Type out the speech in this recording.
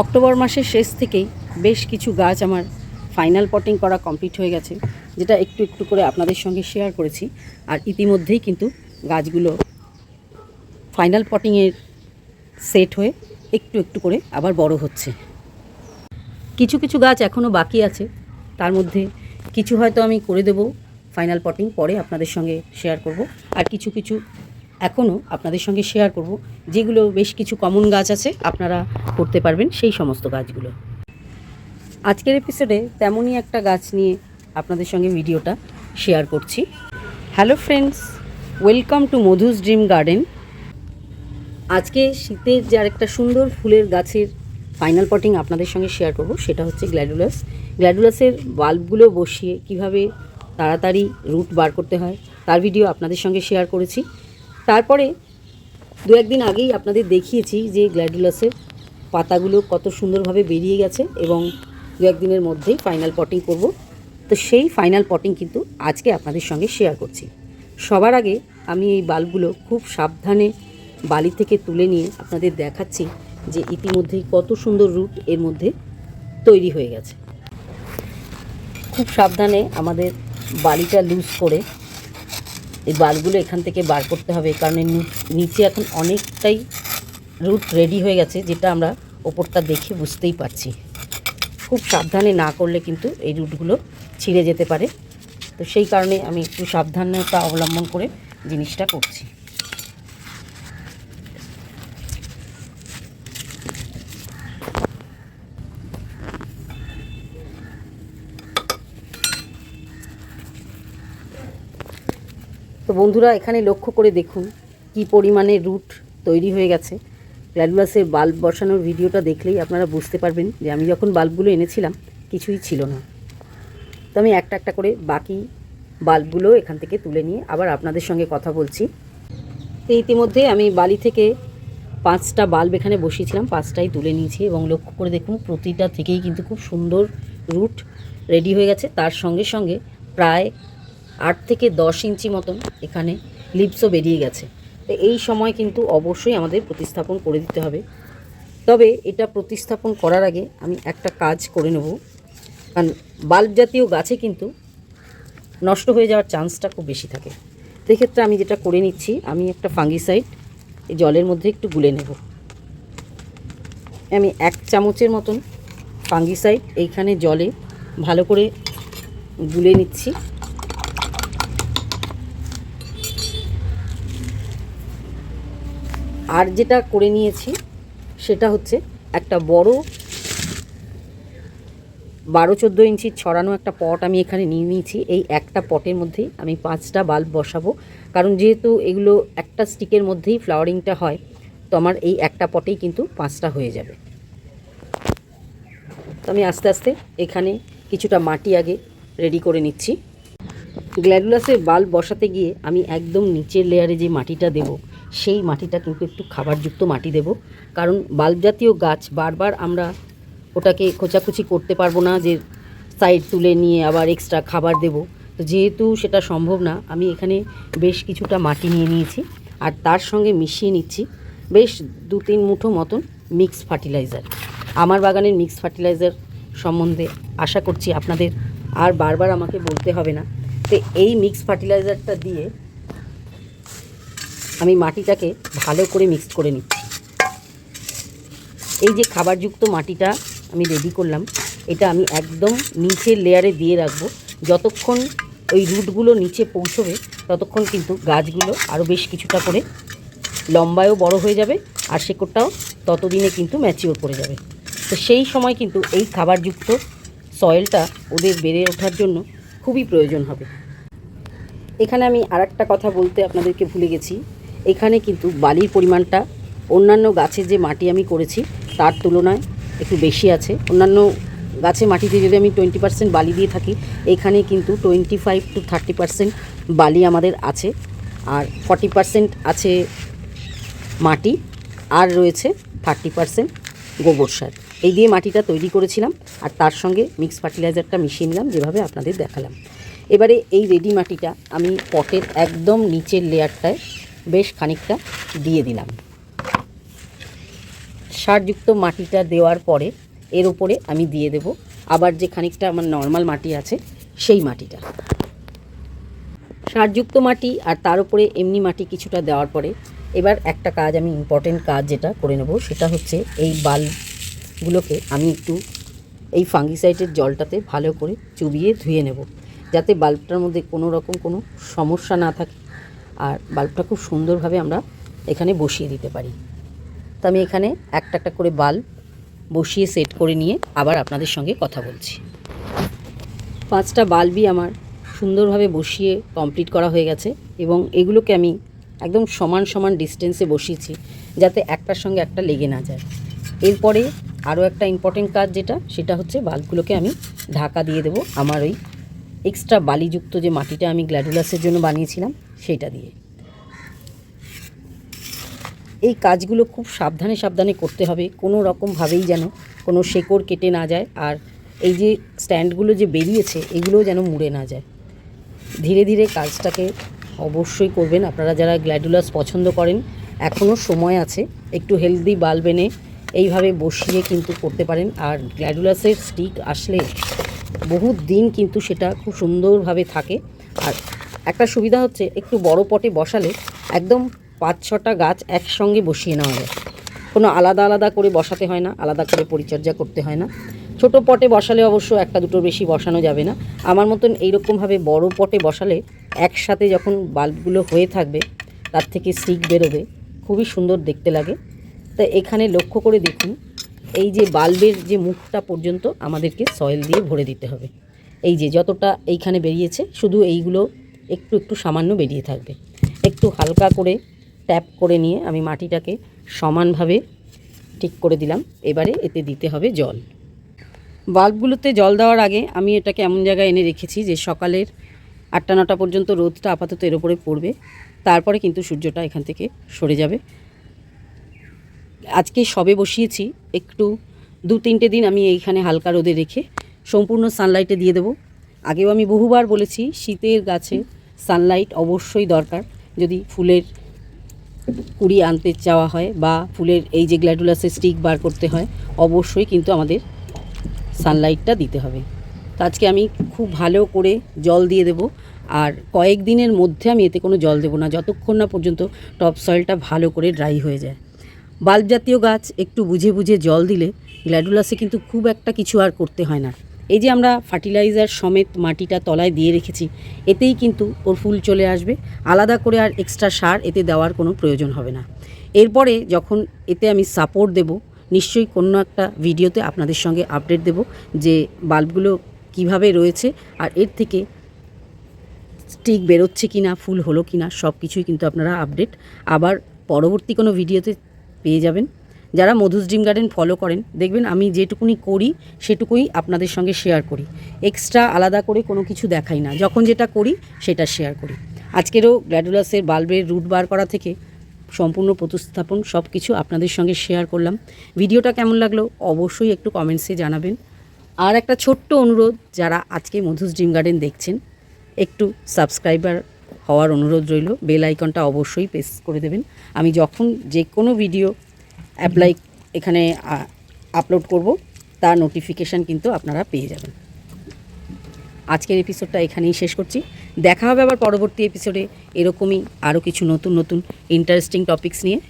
October মাসের শেষ থেকেই বেশ কিছু গাছ আমার ফাইনাল পটিং করা কমপ্লিট হয়ে গেছে, যেটা একটু একটু করে আপনাদের সঙ্গে শেয়ার করেছি। আর ইতিমধ্যেই কিন্তু গাছগুলো ফাইনাল পটিংয়ের সেট হয়ে একটু একটু করে আবার বড় হচ্ছে। কিছু কিছু গাছ এখনও বাকি আছে, তার মধ্যে কিছু হয়তো আমি করে দেব ফাইনাল পটিং পরে আপনাদের সঙ্গে শেয়ার করব। আর কিছু কিছু এখনও আপনাদের সঙ্গে শেয়ার করব, যেগুলো বেশ কিছু কমন গাছ আছে, আপনারা করতে পারবেন সেই সমস্ত গাছগুলো। আজকের এপিসোডে তেমনই একটা গাছ নিয়ে আপনাদের সঙ্গে ভিডিওটা শেয়ার করছি। Hello friends welcome to Madhu's dream garden আজকে শীতের যে আরেকটা সুন্দর ফুলের গাছের ফাইনাল পটিং আপনাদের সঙ্গে শেয়ার করব, সেটা হচ্ছে গ্ল্যাডুলাস গ্ল্যাডুলাসের বাল্বগুলো বসিয়ে কীভাবে তাড়াতাড়ি রুট বার করতে হয়, তার ভিডিও আপনাদের সঙ্গে শেয়ার করেছি। তারপরে দু একদিন আগেই আপনাদের দেখিয়েছি যে গ্ল্যাডুলাসের পাতাগুলো কত সুন্দরভাবে বেরিয়ে গেছে এবং দু একদিনের মধ্যেই ফাইনাল পটিং করব। তো সেই ফাইনাল পটিং কিন্তু আজকে আপনাদের সঙ্গে শেয়ার করছি। সবার আগে আমি এই বাল্বগুলো খুব সাবধানে বালি থেকে তুলে নিয়ে আপনাদের দেখাচ্ছি যে ইতিমধ্যেই কত সুন্দর রুট এর মধ্যে তৈরি হয়ে গেছে। খুব সাবধানে আমাদের বালিটা লুজ করে এই বালগুলো এখান থেকে বার করতে হবে কারণ নিচে এখন অনেকটাই রুট রেডি হয়ে গেছে, যেটা আমরা ওপরটা দেখে বুঝতেই পারছি। খুব সাবধানে না করলে কিন্তু এই রুটগুলো ছিঁড়ে যেতে পারে। তো সেই কারণে আমি একটু সাবধানতা অবলম্বন করে জিনিসটা করছি। তো বন্ধুরা, এখানে লক্ষ্য করে দেখুন কি পরিমাণে রুট তৈরি হয়ে গেছে। গ্ল্যাডুলাসের বাল্ব বসানোর ভিডিওটা দেখলেই আপনারা বুঝতে পারবেন যে আমি যখন বাল্বগুলো এনেছিলাম, কিছুই ছিল না। তো আমি একটা একটা করে বাকি বাল্বগুলো এখান থেকে তুলে নিয়ে আবার আপনাদের সঙ্গে কথা বলছি। তো ইতিমধ্যে আমি বালি থেকে পাঁচটা বাল্ব এখানে বসিয়েছিলাম, পাঁচটাই তুলে নিয়েছি এবং লক্ষ্য করে দেখুন প্রতিটা থেকেই কিন্তু খুব সুন্দর রুট রেডি হয়ে গেছে। তার সঙ্গে সঙ্গে প্রায় আট থেকে দশ ইঞ্চি মতন এখানে লিপসও বেরিয়ে গেছে। তো এই সময় কিন্তু অবশ্যই আমাদের প্রতিস্থাপন করে দিতে হবে। তবে এটা প্রতিস্থাপন করার আগে আমি একটা কাজ করে নেব। কারণ বাল্ব জাতীয় গাছে কিন্তু নষ্ট হয়ে যাওয়ার চান্সটা খুব বেশি থাকে। সেক্ষেত্রে আমি যেটা করে নিচ্ছি, আমি একটা ফাঙ্গিসাইড এই জলের মধ্যে একটু গুলে নেব। আমি এক চামচের মতন ফাঙ্গিসাইড এইখানে জলে ভালো করে গুলে নিচ্ছি। আর যেটা করে নিয়েছি সেটা হচ্ছে একটা বড় বারো চোদ্দ ইঞ্চি ছড়ানো একটা পট আমি এখানে নিয়ে নিয়েছি। এই একটা পটের মধ্যেই আমি পাঁচটা বাল্ব বসাবো। কারণ যেহেতু এগুলো একটা স্টিকের মধ্যেই ফ্লাওয়ারিংটা হয়, তো আমার এই একটা পটেই কিন্তু পাঁচটা হয়ে যাবে। তো আমি আস্তে আস্তে এখানে কিছুটা মাটি আগে রেডি করে নিচ্ছি। গ্ল্যাডুলাসের বাল্ব বসাতে গিয়ে আমি একদম নিচের লেয়ারে যে মাটিটা দেব সেই মাটিটা কিন্তু একটু খাবারযুক্ত মাটি দেব। কারণ বাল্ব জাতীয় গাছ বারবার আমরা ওটাকে খোঁচাখুচি করতে পারব না যে সাইড তুলে নিয়ে আবার এক্সট্রা খাবার দেব। তো যেহেতু সেটা সম্ভব না, আমি এখানে বেশ কিছুটা মাটি নিয়ে নিয়েছি আর তার সঙ্গে মিশিয়ে নিচ্ছি বেশ দু তিন মুঠো মতন মিক্স ফার্টিলাইজার আমার বাগানের মিক্স ফার্টিলাইজার সম্বন্ধে আশা করছি আপনাদের আর বারবার আমাকে বলতে হবে না। তো এই মিক্স ফার্টিলাইজারটা দিয়ে আমি মাটিটাকে ভালো করে মিক্স করে নিচ্ছি। এই যে খাবারযুক্ত মাটিটা আমি রেডি করলাম, এটা আমি একদম নিচের লেয়ারে দিয়ে রাখব। যতক্ষণ ওই রুটগুলো নিচে পৌঁছবে, ততক্ষণ কিন্তু গাছগুলো আরও বেশ কিছুটা করে লম্বায়ও বড় হয়ে যাবে, আর শেকড়টাও ততদিনে কিন্তু ম্যাচিওর করে যাবে। তো সেই সময় কিন্তু এই খাবারযুক্ত সয়েলটা ওদের বেড়ে ওঠার জন্য খুবই প্রয়োজন হবে। এখানে আমি আর কথা বলতে আপনাদেরকে ভুলে গেছি। এখানে কিন্তু বালির পরিমাণটা, অন্যান্য গাছের যে মাটি আমি করেছি, তার তুলনায় একটু বেশি আছে। অন্যান্য গাছে মাটিতে যদি আমি টোয়েন্টি পার্সেন্ট বালি দিয়ে থাকি, এখানে কিন্তু twenty five to thirty percent বালি আমাদের আছে। আর ফর্টি পার্সেন্ট আছে মাটি, আর রয়েছে থার্টি পার্সেন্ট গোবর সার। এই দিয়ে মাটিটা তৈরি করেছিলাম, আর তার সঙ্গে মিক্স ফার্টিলাইজারটা মিশিয়ে নিলাম, যেভাবে আপনাদের দেখালাম। এবারে এই রেডি মাটিটা আমি পটের একদম নিচের লেয়ারটায় বেশ খানিকটা দিয়ে দিলাম। সারযুক্ত মাটিটা দেওয়ার পরে এর উপরে আমি দিয়ে দেব। আবার যে খানিকটা আমার নর্মাল মাটি আছে, সেই মাটিটা। সারযুক্ত মাটি আর তার উপরে এমনি মাটি কিছুটা দেওয়ার পরে এবার একটা কাজ, আমি ইম্পর্টেন্ট কাজ যেটা করে নেব, সেটা হচ্ছে এই বাল্বগুলোকে আমি একটু এই ফাঙ্গিসাইডের জলটাতে ভালো করে চুবিয়ে ধুয়ে নেব। যাতে বাল্বটার মধ্যে কোনো রকম কোনো সমস্যা না থাকে। আর বাল্বটা খুব সুন্দরভাবে আমরা এখানে বসিয়ে দিতে পারি। তো আমি এখানে একটা একটা করে বাল্ব বসিয়ে সেট করে নিয়ে আবার আপনাদের সঙ্গে কথা বলছি। পাঁচটা বাল্বই আমার সুন্দরভাবে বসিয়ে কমপ্লিট করা হয়ে গেছে এবং এগুলোকে আমি একদম সমান সমান ডিস্টেন্সে বসিয়েছি যাতে একটার সঙ্গে একটা লেগে না যায়। এরপরে আরও একটা ইম্পর্টেন্ট কাজ যেটা, সেটা হচ্ছে বাল্বগুলোকে আমি ঢাকা দিয়ে দেবো। আমার ওই এক্সট্রা বালিযুক্ত যে মাটিটা আমি গ্ল্যাডুলাসের জন্য বানিয়েছিলাম সেইটা দিয়ে। এই কাজগুলো খুব সাবধানে সাবধানে করতে হবে, কোনো রকমভাবেই যেন কোনো শেকড় কেটে না যায় আর এই যে স্ট্যান্ডগুলো যে বেরিয়েছে এগুলোও যেন মুড়ে না যায়। ধীরে ধীরে কাজটাকে অবশ্যই করবেন আপনারা যারা গ্ল্যাডুলাস পছন্দ করেন এখনও সময় আছে, একটু হেলদি বাল্ব এনে এইভাবে বসিয়ে কিন্তু করতে পারেন আর গ্ল্যাডুলাসের স্টিক আসলে বহু দিন কিন্তু সেটা খুব সুন্দরভাবে থাকে আর একটা সুবিধা হচ্ছে একটু বড় পটে বসালে একদম পাঁচ ছটা গাছ একসঙ্গে বসিয়ে নেওয়া যায়। কোনো আলাদা আলাদা করে বসাতে হয় না, আলাদা করে পরিচর্যা করতে হয় না। ছোট পটে বসালে অবশ্য একটা দুটো বেশি বসানো যাবে না। আমার মতন এইরকমভাবে বড় পটে বসালে একসাথে যখন বাল্বগুলো হয়ে থাকবে, তার থেকে স্টিক বেরোবে, খুবই সুন্দর দেখতে লাগে। তা এখানে লক্ষ্য করে দেখুন, এই যে বাল্বের যে মুখটা পর্যন্ত আমাদেরকে সয়েল দিয়ে ভরে দিতে হবে। এই যে যতটা এইখানে বেরিয়েছে, শুধু এইগুলো একটু একটু সামান্য বেরিয়ে থাকবে। একটু হালকা করে ট্যাপ করে নিয়ে আমি মাটিটাকে সমানভাবে ঠিক করে দিলাম। এবারে এতে দিতে হবে জল। বাল্বগুলোতে জল দেওয়ার আগে আমি এটাকে এমন জায়গায় এনে রেখেছি যে সকালের আটটা নটা পর্যন্ত রোদটা আপাতত এর উপরে পড়বে। তারপরে কিন্তু সূর্যটা এখান থেকে সরে যাবে। আজকে সবে বসিয়েছি। একটু দু তিনটে দিন আমি এইখানে হালকা রোদে রেখে সম্পূর্ণ সানলাইটে দিয়ে দেবো। আগেও আমি বহুবার বলেছি, শীতের গাছে সানলাইট অবশ্যই দরকার। যদি ফুলের কুড়ি আনতে চাওয়া হয় বা ফুলের এই যে গ্ল্যাডুলাসের স্টিক বার করতে হয়, অবশ্যই কিন্তু আমাদের সানলাইটটা দিতে হবে। তো আজকে আমি খুব ভালো করে জল দিয়ে দেব। আর কয়েক দিনের মধ্যে আমি এতে কোনো জল দেবো না, যতক্ষণ না পর্যন্ত টপ সয়েলটা ভালো করে ড্রাই হয়ে যায়। বাল্ব জাতীয় গাছ একটু বুঝে বুঝে জল দিলে গ্ল্যাডুলাসে কিন্তু খুব একটা কিছু আর করতে হয় না। এই যে আমরা ফার্টিলাইজার সমেত মাটিটা তলায় দিয়ে রেখেছি, এতেই কিন্তু ওর ফুল চলে আসবে। আলাদা করে আর এক্সট্রা সার এতে দেওয়ার কোনো প্রয়োজন হবে না। এরপরে যখন এতে আমি সাপোর্ট দেব, নিশ্চয়ই কোনো একটা ভিডিওতে আপনাদের সঙ্গে আপডেট দেব যে বাল্বগুলো কীভাবে রয়েছে আর এর থেকে স্টিক বেরোচ্ছে কি না ফুল হলো কি না সব কিছুই কিন্তু আপনারা আপডেট আবার পরবর্তী কোনো ভিডিওতে পেয়ে যাবেন। যারা মধুস ড্রিম গার্ডেন ফলো করেন, দেখবেন আমি যেটুকুনি করি, সেটুকুই আপনাদের সঙ্গে শেয়ার করি। এক্সট্রা আলাদা করে কোনো কিছু দেখাই না। যখন যেটা করি, সেটা শেয়ার করি। আজকেরও গ্ল্যাডুলাসের বাল্বের রুট বার করা থেকে সম্পূর্ণ প্রতিস্থাপন সব কিছু আপনাদের সঙ্গে শেয়ার করলাম। ভিডিওটা কেমন লাগল অবশ্যই একটু কমেন্টসে জানাবেন। আর একটা ছোট্ট অনুরোধ, যারা আজকে মধুস ড্রিম গার্ডেন দেখছেন, একটু সাবস্ক্রাইবার হওয়ার অনুরোধ রইল। বেল আইকনটা অবশ্যই প্রেস করে দেবেন। আমি যখন যে কোনো ভিডিও অ্যাপ্লাই এখানে আপলোড করব। তার নোটিফিকেশান কিন্তু আপনারা পেয়ে যাবেন। আজকের এপিসোডটা এখানেই শেষ করছি। দেখা হবে আবার পরবর্তী এপিসোডে এরকমই আরও কিছু নতুন নতুন ইন্টারেস্টিং টপিকস নিয়ে।